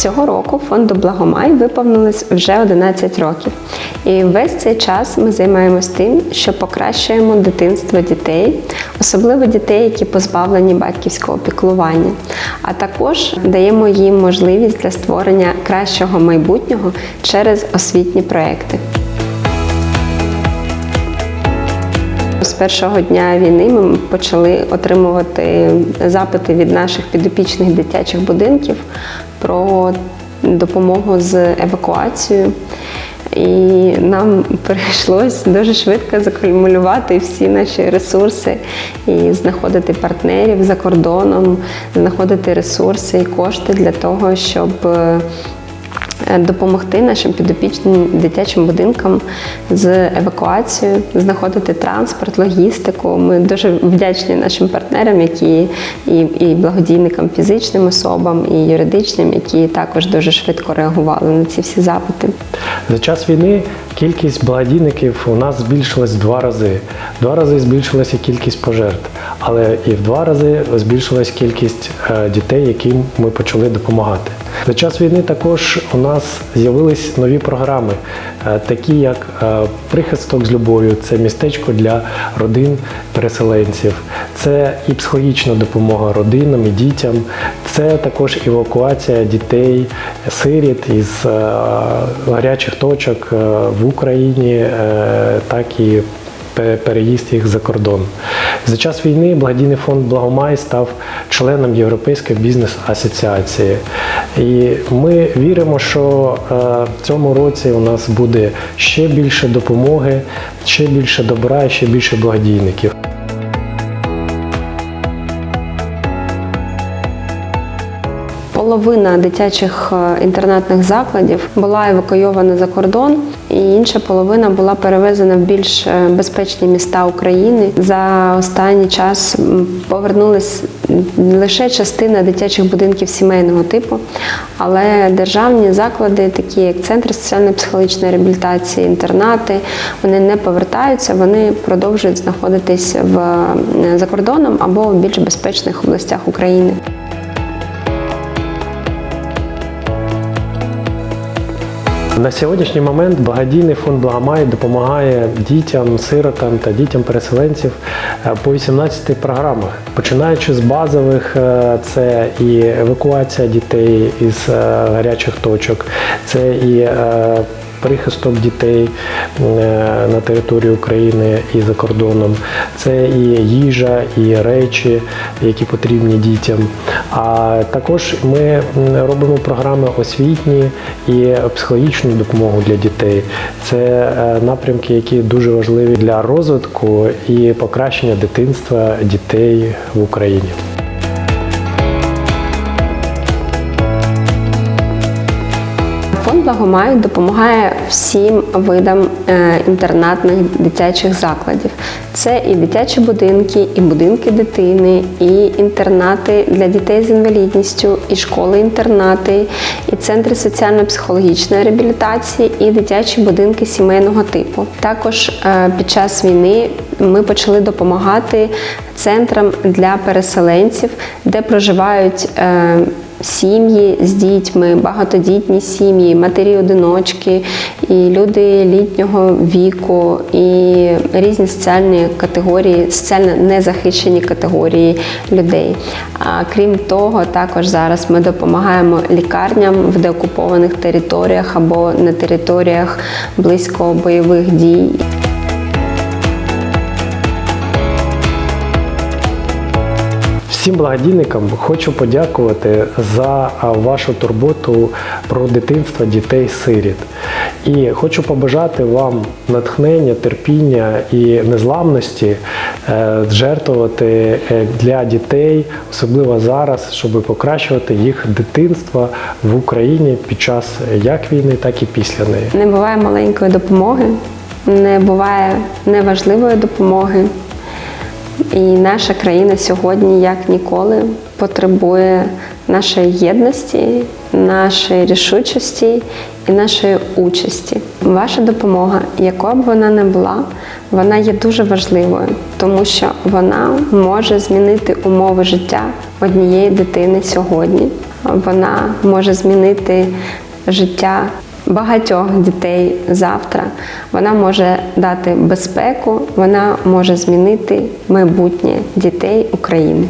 Цього року фонду Благомай виповнилось вже 11 років. І весь цей час ми займаємось тим, що покращуємо дитинство дітей, особливо дітей, які позбавлені батьківського піклування. А також даємо їм можливість для створення кращого майбутнього через освітні проекти. З першого дня війни ми почали отримувати запити від наших підопічних дитячих будинків про допомогу з евакуацією. І нам прийшлось дуже швидко закумулювати всі наші ресурси і знаходити партнерів за кордоном, знаходити ресурси і кошти для того, щоб е, допомогти нашим підопічним дитячим будинкам з евакуацією, знаходити транспорт, логістику. Ми дуже вдячні нашим партнерам, які і, і благодійникам, фізичним особам, і юридичним, які також дуже швидко реагували на ці всі запити. За час війни кількість благодійників у нас збільшилась в два рази. Два рази збільшилася кількість пожертв, але і в два рази збільшилась кількість е, дітей, яким ми почали допомагати. За час війни також у нас з'явились нові програми, е, такі як е, прихисток з любов'ю, це містечко для родин переселенців, це і психологічна допомога родинам і дітям, це також евакуація дітей, сиріт із е, гарячих точок в Україні, так і переїзд їх за кордон. За час війни благодійний фонд Благомай став членом Європейської бізнес-асоціації. І ми віримо, що е, в цьому році у нас буде ще більше допомоги, ще більше добра і ще більше благодійників. Половина дитячих е, інтернатних закладів була евакуйована за кордон, і інша половина була перевезена в більш е, безпечні міста України. За останній час м, повернулась лише частина дитячих будинків сімейного типу, але державні заклади, такі як центри соціально-психологічної реабілітації, інтернати, вони не повертаються, вони продовжують знаходитись в е, за кордоном або в більш безпечних областях України. На сьогоднішній момент благодійний фонд Благомай допомагає дітям, сиротам та дітям переселенців е, по 18 програмах, починаючи з базових, е, це і евакуація дітей із е, гарячих точок, це і прихисток дітей е, на території України і за кордоном. Це і їжа, і речі, які потрібні дітям. А також ми робимо програми освітні і психологічну допомогу для дітей. Це е, напрямки, які дуже важливі для розвитку і покращення дитинства дітей в Україні. Благомай допомагає всім видам е, інтернатних дитячих закладів. Це і дитячі будинки, і будинки дитини, і інтернати для дітей з інвалідністю, і школи-інтернати, і центри соціально-психологічної реабілітації, і дитячі будинки сімейного типу. Також е, під час війни ми почали допомагати центрам для переселенців, де проживають. Сім'ї з дітьми, багатодітні сім'ї, матері-одиночки, і люди літнього віку, і різні соціальні категорії, соціально незахищені категорії людей. А крім того, також зараз ми допомагаємо лікарням в деокупованих територіях або на територіях близько бойових дій. Всім благодійникам хочу подякувати за вашу турботу про дитинство дітей-сиріт. І хочу побажати вам натхнення, терпіння і незламності е, жертвувати е, для дітей, особливо зараз, щоб покращувати їх дитинство в Україні під час як війни, так і після неї. Не буває маленької допомоги, не буває неважливої допомоги. І наша країна сьогодні, як ніколи, потребує нашої єдності, нашої рішучості і нашої участі. Ваша допомога, якою б вона не була, вона є дуже важливою, тому що вона може змінити умови життя однієї дитини сьогодні. Вона може змінити життя багатьох дітей завтра. Вона може дати безпеку, вона може змінити майбутнє дітей України.